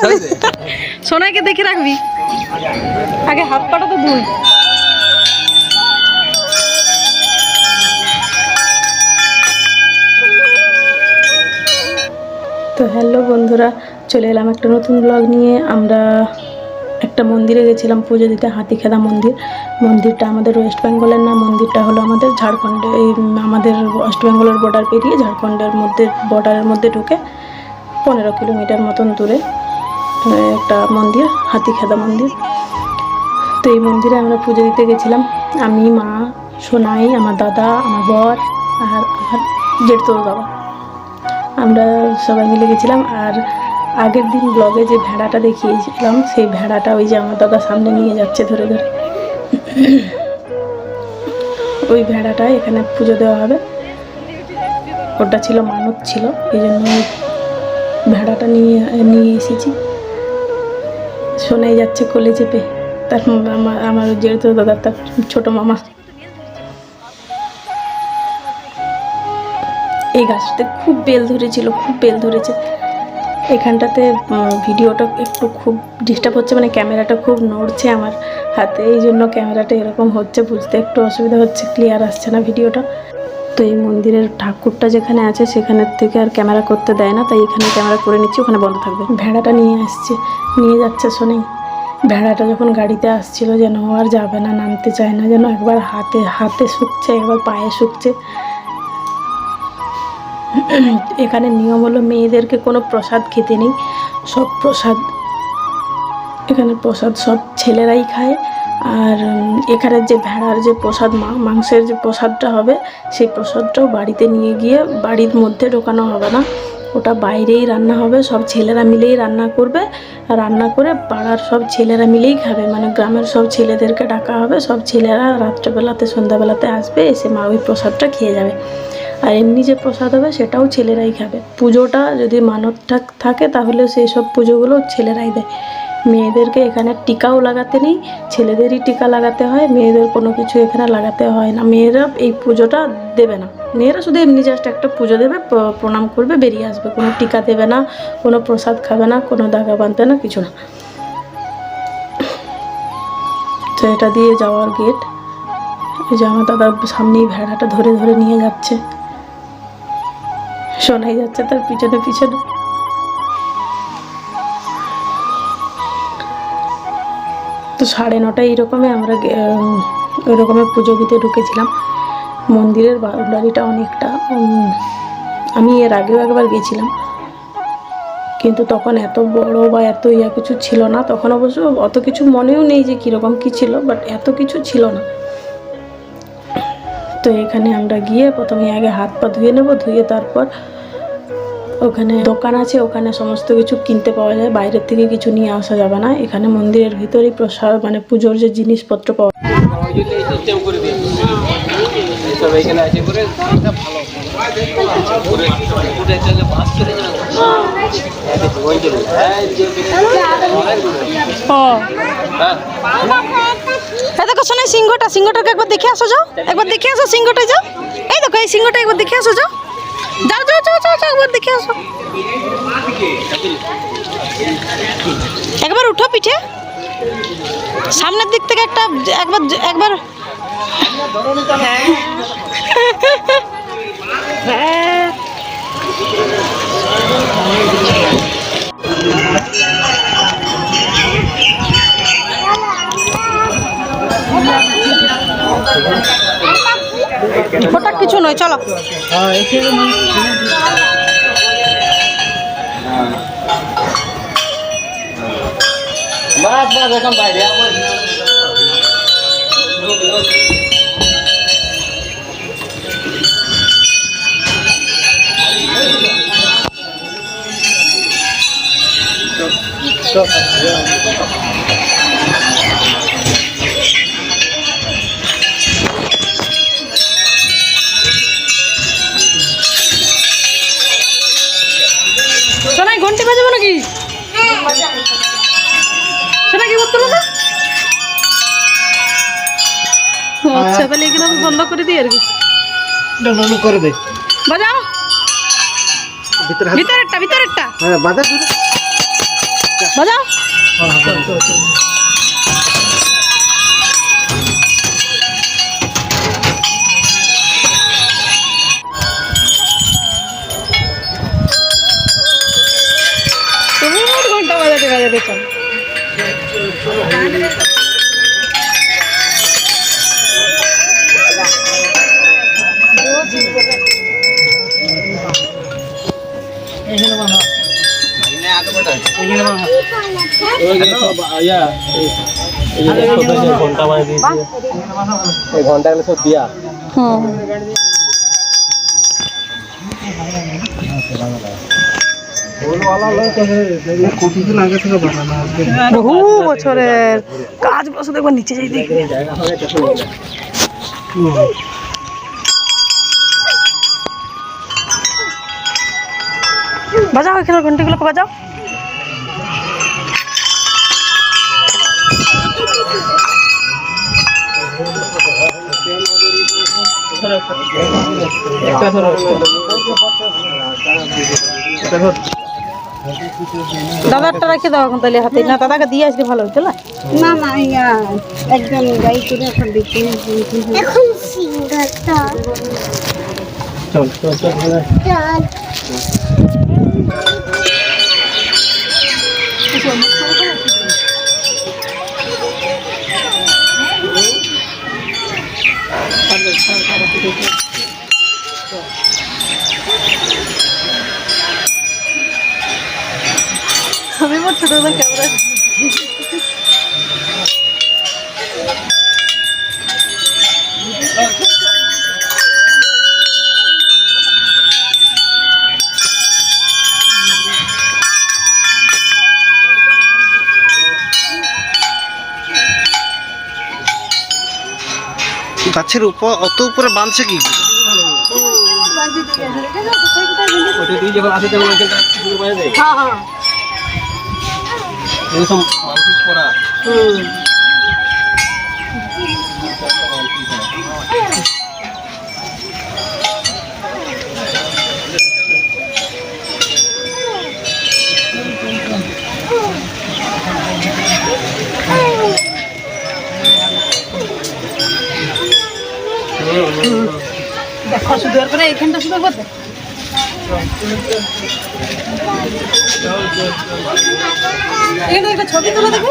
সোনাইকে দেখে রাখবি। আগে হাত পাটা তো ধুই। তো হ্যালো বন্ধুরা চলে এলাম একটা নতুন ব্লগ নিয়ে। আমরা একটা মন্দিরে গেছিলাম পুজো দিতে হাতিখেদা মন্দির। মন্দিরটা আমাদের ওয়েস্ট বেঙ্গলের না মন্দিরটা হলো আমাদের ঝাড়খণ্ডে এই আমাদের ওয়েস্ট বেঙ্গলের বর্ডার পেরিয়ে ঝাড়খণ্ডের মধ্যে বর্ডারের মধ্যে ঢুকে পনেরো কিলোমিটার মতন দূরে। একটা মন্দির, হাতিখেদা মন্দির। তো এই মন্দিরে আমরা পুজো দিতে গেছিলাম। আমি, মা, সোনাই, আমার দাদা, আমার বর, আর আমার জেঠতোর বাবা। আমরা সবাই মিলে গেছিলাম, আর আগের দিন ব্লগে যে ভেড়াটা দেখিয়েছিলাম, সেই ভেড়াটা ওই যে আমার দাদা সামনে নিয়ে যাচ্ছে ধরে ধরে। ওই ভেড়াটা এখানে পুজো দেওয়া হবে। ওটা ছিল মানত ছিল, এই জন্য ভেড়াটা নিয়ে নিয়ে এসেছি। শোনাই যাচ্ছে কোলে চেপে তার আমার আমার যেহেতু দাদা, তার ছোটো মামা। এই গাছটাতে খুব বেল ধরেছিল, খুব বেল ধরেছে। এখানটাতে ভিডিওটা একটু খুব ডিস্টার্ব হচ্ছে মানে ক্যামেরাটা খুব নড়ছে আমার হাতে। এই জন্য ক্যামেরাটা এরকম হচ্ছে, বুঝতে একটু অসুবিধা হচ্ছে ক্লিয়ার আসছে না ভিডিওটা। তো এই মন্দিরের ঠাকুরটা যেখানে আছে সেখানের থেকে আর ক্যামেরা করতে দেয় না, তাই এখানে ক্যামেরা করে নিচ্ছি, ওখানে বন্ধ থাকবে। ভেড়াটা নিয়ে আসছে, নিয়ে যাচ্ছে শোনেই ভেড়াটা যখন গাড়িতে আসছিল যেন আর যাবে না, নামতে চায় না, যেন একবার হাতে হাতে শুকছে, একবার পায়ে শুকছে। এখানে নিয়ম হলো মেয়েদেরকে কোনো প্রসাদ খেতে নেই, সব প্রসাদ এখানে প্রসাদ সব ছেলেরাই খায়। আর এখানের যে ভেড়ার যে প্রসাদ মাংসের যে প্রসাদটা হবে, সেই প্রসাদটাও বাড়িতে নিয়ে গিয়ে বাড়ির মধ্যে ঢোকানো হবে না। ওটা বাইরেই রান্না হবে, সব ছেলেরা মিলেই রান্না করবে। রান্না করে পাড়ার সব ছেলেরা মিলেই খাবে। মানে গ্রামের সব ছেলেদেরকে ডাকা হবে, সব ছেলেরা রাত্রেবেলাতে, সন্ধ্যাবেলাতে আসবে, এসে মা ওই প্রসাদটা খেয়ে যাবে। আর এমনি যে প্রসাদ হবে, সেটাও ছেলেরাই খাবে। পুজোটা যদি মানত থাকে, তাহলে সেই সব পুজোগুলো ছেলেরাই দেয়। মেয়েদেরকে এখানে টিকাও লাগাতে নেই, ছেলেদেরই টিকা লাগাতে হয়, মেয়েদের কোনো কিছু এখানে লাগাতে হয় না। মেয়েরা এই পুজোটা দেবে না। মেয়েরা শুধু এমনি জাস্ট একটা পুজো দেবে প্রণাম করবে, বেরিয়ে আসবে। কোনো টিকা দেবে না, কোনো প্রসাদ খাবে না, কোনো দাগা বাঁধবে না, কিছু না। তো এটা দিয়ে যাওয়ার গেট এই যে আমার দাদা সামনেই ভেড়াটা ধরে ধরে নিয়ে যাচ্ছে। শোনাই যাচ্ছে তার পিছনে পিছনে। তো সাড়ে নটা এইরকমে আমরা গে- উম, ওই রকমের পুজো দিতে ঢুকেছিলাম। মন্দিরের বাউন্ডারিটা অনেকটা আমি এর আগেও একবার গেছিলাম। কিন্তু তখন এত বড় বা এত ইয়া কিছু ছিল না। তখন অবশ্য অত কিছু মনেও নেই যে কীরকম কী ছিল বাট এত কিছু ছিল না। তো এখানে আমরা গিয়ে প্রথমে আগে হাত পা ধুয়ে নেব ধুয়ে তারপর ওখানে দোকান আছে, ওখানে সমস্ত কিছু কিনতে পাওয়া যায়। বাইরের থেকে কিছু নিয়ে আসা যাবে না। এখানে মন্দিরের ভিতরেই প্রসাদ মানে পুজোর যে জিনিসপত্র পাওয়া হ্যাঁ সিংহটা, সিংহটাকে একবার দেখে আসো যাও। একবার দেখে আসো সিংহটা যাও। এই দেখো, এই সিংহটা একবার দেখে আসো যাও। যাও যাও যাও যাও যাও, একবার দেখে আসো। একবার উঠো পিঠে। সামনের দিক থেকে একটা একবার একবার। হ্যাঁ। ওটা কিছু নয় চলো। বাস বাস এখন বাইরে আবার সোনাই আচ্ছা তাহলে এখানে আমি বন্ধ করে দিই আর কি। করে দে। বাজাও। ভিতরে ভিতরেরটা ভিতরেরটা। হ্যাঁ বাজাও। বাজাও। ঘণ্টা সব দিয়া বহু বছরের কাজ বসে দেখব নিচে যাই দেখবে বাজাও এখানে ঘন্টিগুলোকে বাজাও। দাদারটা রেখে দাও এখন তাহলে হাতে। না দাদাকে দিয়ে আসলে ভালো হতো না? না না ইয়া একদম গাই করে এখন দেখতে এখন সিঙ্গারটা। চল চল। চল। আমি মোট ছোটবেলা ক্যামেরা গাছের উপর অত উপরে বাঁধছে কি? করে? ওটা দেখো শুধু আর করে এইখানটা শুধু করতে এখানে একটা ছবি তুলে দেখি।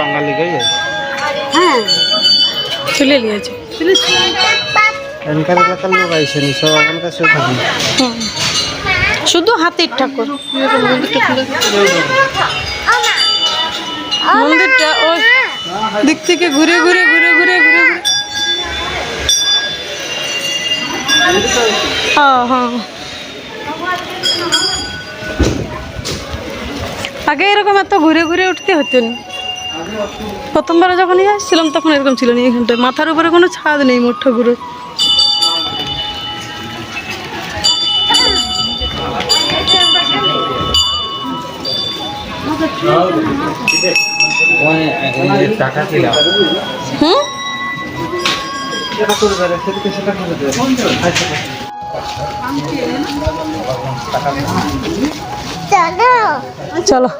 আছে হ্যাঁ তুলে নিয়েছে। এখানকার এলাকার লোক আইসেনি সব আমার কাছেও থাকে শুধু হাতের ঠাকুর। মন্দিরটা ওই দিক থেকে ঘুরে ঘুরে ঘুরে ঘুরে ঘুরে ঘুরে। আগে এরকম এত ঘুরে ঘুরে উঠতে হতো না। প্রথমবার যখন আসছিলাম তখন এরকম ছিল না। এখানটায় মাথার উপরে কোনো ছাদ নেই মোট ঠাকুরের চলো।